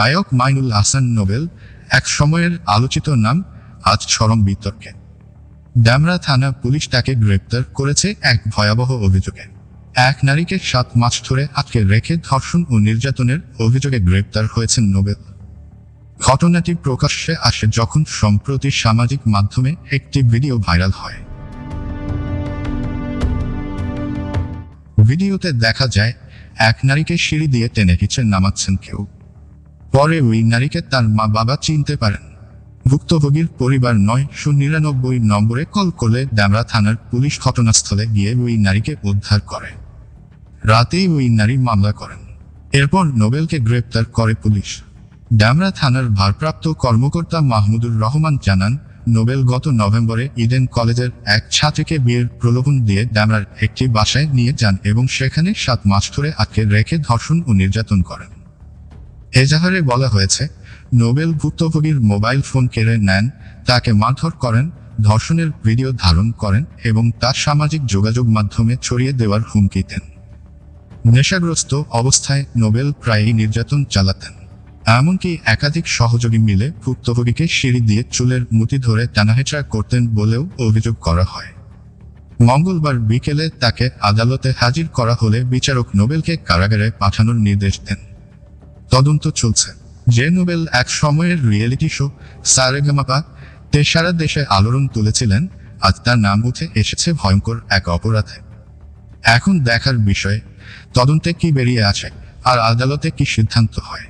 গায়ক মাইনুল হাসান নোবেল, এক সময়ের আলোচিত নাম আজ চরম বিতর্কে। ড্যামরা থানা পুলিশ তাকে গ্রেপ্তার করেছে এক ভয়াবহ অভিযোগে। এক নারীকে সাত মাস ধরে আটকে রেখে ধর্ষণ ও নির্যাতনের অভিযোগে গ্রেপ্তার হয়েছেন নোবেল। ঘটনাটি প্রকাশ্যে আসে যখন সম্প্রতি সামাজিক মাধ্যমে একটি ভিডিও ভাইরাল হয়। ভিডিওতে দেখা যায়, এক নারীকে সিঁড়ি দিয়ে টেনে হিচে নামাচ্ছেন কেউ। পরে ওই নারীকে তার মা বাবা চিনতে পারেন। ভুক্তভোগীর পরিবার নয়শো নিরানব্বই নম্বরে কল করলে ড্যামরা থানার পুলিশ ঘটনাস্থলে গিয়ে ওই নারীকে উদ্ধার করে। রাতেই ওই নারী মামলা করেন। এরপর নোবেলকে গ্রেপ্তার করে পুলিশ। ড্যামরা থানার ভারপ্রাপ্ত কর্মকর্তা মাহমুদুর রহমান জানান, নোবেল গত নভেম্বরে ইডেন কলেজের এক ছাত্রীকে বিয়ের প্রলোভন দিয়ে ড্যামরার একটি বাসায় নিয়ে যান এবং সেখানে সাত মাস ধরে আটকে রেখে ধর্ষণ ও নির্যাতন করেন। এজাহারে বলা হয়েছে, নোবেল ভুক্তভোগীর মোবাইল ফোন কেড়ে নেন, তাকে মারধর করেন, ধর্ষণের ভিডিও ধারণ করেন এবং তার সামাজিক যোগাযোগ মাধ্যমে ছড়িয়ে দেওয়ার হুমকি দেন। নেশাগ্রস্ত অবস্থায় নোবেল প্রায়ই নির্যাতন চালাতেন। এমনকি একাধিক সহযোগী মিলে ভুক্তভোগীকে সিঁড়ি দিয়ে চুলের মুঠি ধরে টানাহেচড়া করতেন বলেও অভিযোগ করা হয়। মঙ্গলবার বিকেলে তাকে আদালতে হাজির করা হলে বিচারক নোবেলকে কারাগারে পাঠানোর নির্দেশ দেন। তদন্ত চলছে। যে নোবেল এক সময়ের রিয়েলিটি শো সারেগামাপা তে সারা দেশে আলোড়ন তুলেছিলেন আজ তার নাম উঠে এসেছে ভয়ঙ্কর এক অপরাধে। এখন দেখার বিষয়ে, তদন্তে কি বেরিয়ে আছে আর আদালতে কি সিদ্ধান্ত হয়?